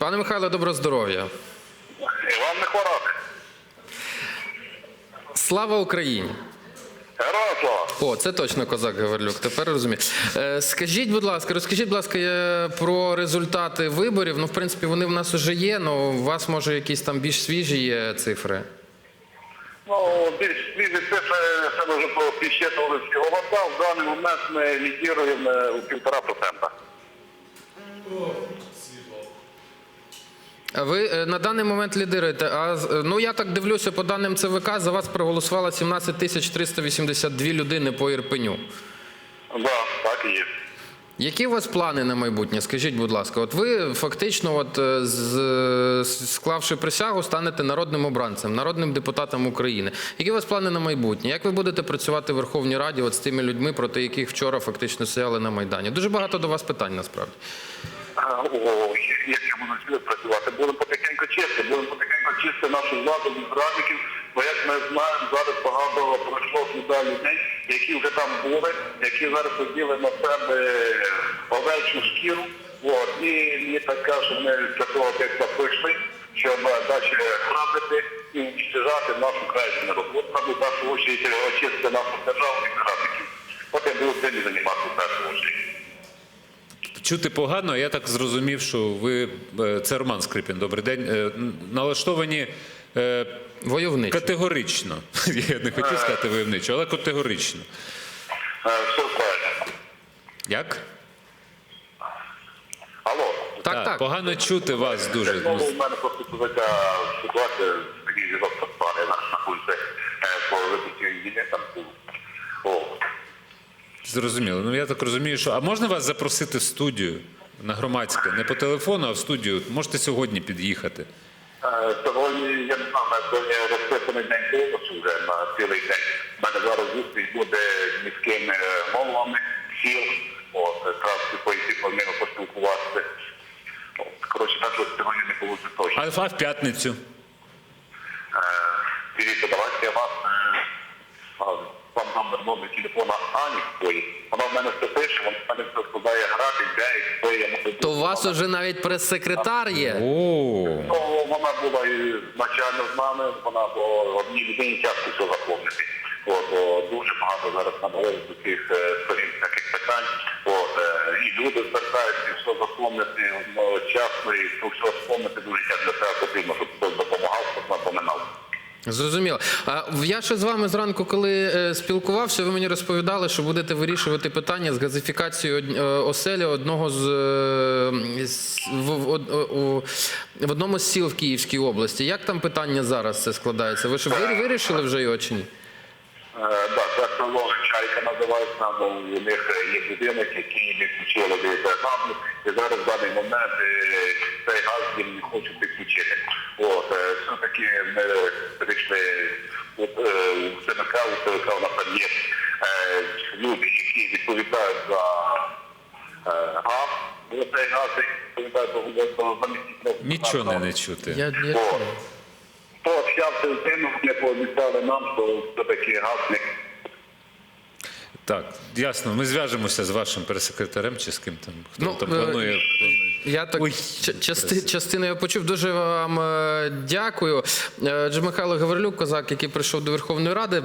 Пане Михайло, доброго здоров'я. Іван Михорок. Слава Україні! Героям слава. О, це точно козак Гаверлюк. Тепер розумію. Е, скажіть, будь ласка, розкажіть, будь ласка, е, про результати виборів. Ну, в принципі, вони в нас вже є, але у вас може якісь там більш свіжі є цифри. Ну, більш свіжі цифри, це вже підсчитували з голоса. В даний момент ми лідіруємо у півтора процента. Ви е, на даний момент лідируєте. А е, ну я так дивлюся, по даним ЦВК за вас проголосувало 17 тисяч 382 людини по Ірпеню. Да, так і є. Які у вас плани на майбутнє? Скажіть, будь ласка, от ви фактично, от е, з- склавши присягу, станете народним обранцем, народним депутатом України. Які у вас плани на майбутнє? Як ви будете працювати в Верховній Раді от з тими людьми, проти яких вчора фактично стояли на майдані? Дуже багато до вас питань насправді. А, О, як я буду працювати? Будемо потихеньку чисти, будемо потихеньку чисти нашу владу від зрадників, бо як ми знаємо, зараз багато пройшло сюди людей, які вже там були, які зараз оділи на себе овечу шкіру. От, і мені так що вони для того текста пройшли, щоб далі грабити і уничтожати нашу народ. От треба в першу очередь очистити нашу державу від зрадників. От я буду цим займатися в першу очередь. Чути погано, я так зрозумів, що ви е, це Роман Скрипін. Добрий день. Е, Налаштовані е, Войовничі. категорично. Я не хотів сказати войовничо, але категорично. Як? Алло. Так, так. Погано чути вас дуже. У мене просто така ситуація, такий зв'язок пропали, я зараз знаходжуся е, по випуску війни там був. О, Зрозуміло. Ну я так розумію, що а можна вас запросити в студію на громадське, не по телефону, а в студію. Можете сьогодні під'їхати. е, сьогодні, я не знаю, сьогодні розписаний день конкурсу вже на цілий день. У мене зараз зустріч буде з міськими е, головами сіл, от, якраз поїти повинно поспілкуватися. От, Коротше, так що сьогодні не вийде точно. А, а в п'ятницю. Е, Дивіться, давайте я вас е, номер номер телефона Ані. Вона в мене все пише, вона в мене все складає графік, де і хто я можу. То у вас уже навіть прес-секретар є. О, Ну, вона була і начально з нами, вона бо одній людині тяжко все заповнити. От, дуже багато зараз набрали з цих е, сторін таких питань. От, е, і люди звертаються, і все заповнити одночасно, і все заповнити дуже тяжко для себе потрібно, щоб хтось допомагав, щоб напоминав. Зрозуміло. А я ще з вами зранку, коли е, спілкувався, ви мені розповідали, що будете вирішувати питання з газифікацією е, оселі одного з, е, в, одному з сіл в Київській області. Як там питання зараз це складається? Ви ж вирішили вже його чи ні? Да, це село Чайка називається, у них є будинок, який не включили від газу, і зараз в даний момент цей газ їм не хочуть підключити. От, все-таки ми у ЦНК, у нас там є е, люди, які відповідають за е, газ, цей газ відповідає за, нічого не, не чути. Я, я... От. Хто общався з ними, вони пообіцяли нам, що все-таки газ Так, ясно. Ми зв'яжемося з вашим прес-секретарем чи з ким там, хто Ну, там е, планує. Я так Ой, ча- части, частину я почув. Дуже вам е, дякую. Е, Михайло Гаврилюк, козак, який прийшов до Верховної Ради.